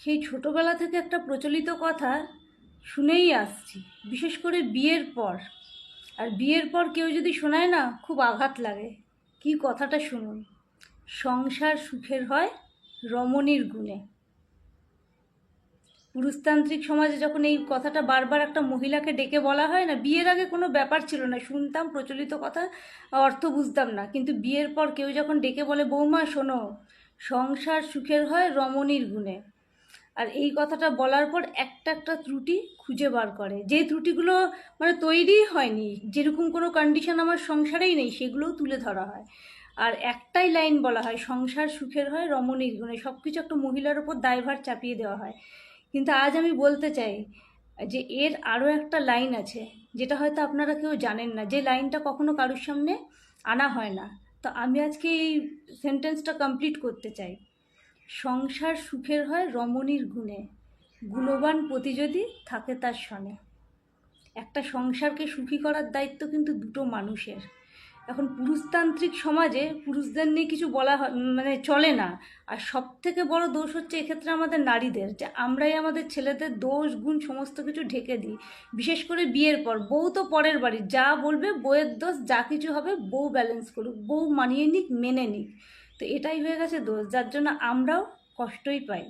সেই ছোটোবেলা থেকে একটা প্রচলিত কথা শুনেই আসছি, বিশেষ করে বিয়ের পর। আর বিয়ের পর কেউ যদি শোনায় না, খুব আঘাত লাগে। কি কথাটা শুনুন? সংসার সুখের হয় রমণীর গুণে। পুরুষতান্ত্রিক সমাজে যখন এই কথাটা বারবার একটা মহিলাকে ডেকে বলা হয় না, বিয়ের আগে কোনো ব্যাপার ছিল না। শুনতাম প্রচলিত কথা, অর্থ বুঝতাম না। কিন্তু বিয়ের পর কেউ যখন ডেকে বলে, বৌমা, শোনো, সংসার সুখের হয় রমণীর গুণে। আর এই কথাটা বলার পর একটা একটা ত্রুটি খুঁজে বার করে। যে ত্রুটিগুলো মানে তৈরিই হয়নি, যেরকম কোনো কন্ডিশন আমার সংসারেই নেই, সেগুলোও তুলে ধরা হয়। আর একটাই লাইন বলা হয়, সংসার সুখের হয়, রমণীর গুণে। সব কিছু একটা মহিলার ওপর দায়ভার চাপিয়ে দেওয়া হয়। কিন্তু আজ আমি বলতে চাই যে এর আরও একটা লাইন আছে, যেটা হয়তো আপনারা কেউ জানেন না। যে লাইনটা কখনো কারোর সামনে আনা হয় না। তো আমি আজকে এই সেন্টেন্সটা কমপ্লিট করতে চাই। সংসার সুখের হয় রমণীর গুণে। গুণবান পতি যদি থাকে তার সনে। একটা সংসারকে সুখী করার দায়িত্ব কিন্তু দুটো মানুষের। এখন পুরুষতান্ত্রিক সমাজে পুরুষদের নিয়ে কিছু বলা মানে চলে না। আর সব থেকে বড় দোষ হচ্ছে এক্ষেত্রে আমাদের নারীদের, যে আমরাই আমাদের ছেলেদের দোষ, গুণ সমস্ত কিছু ঢেকে দিই। বিশেষ করে বিয়ের পর, বউ তো পরের বাড়ি যা বলবে বউয়ের দোষ, যা কিছু হবে বউ ব্যালেন্স করুক, বউ মানিয়ে নিক, মেনে নিক। তো এটাই হয়ে গেছে দোষ যার জন্য আমরাও কষ্টই পাই।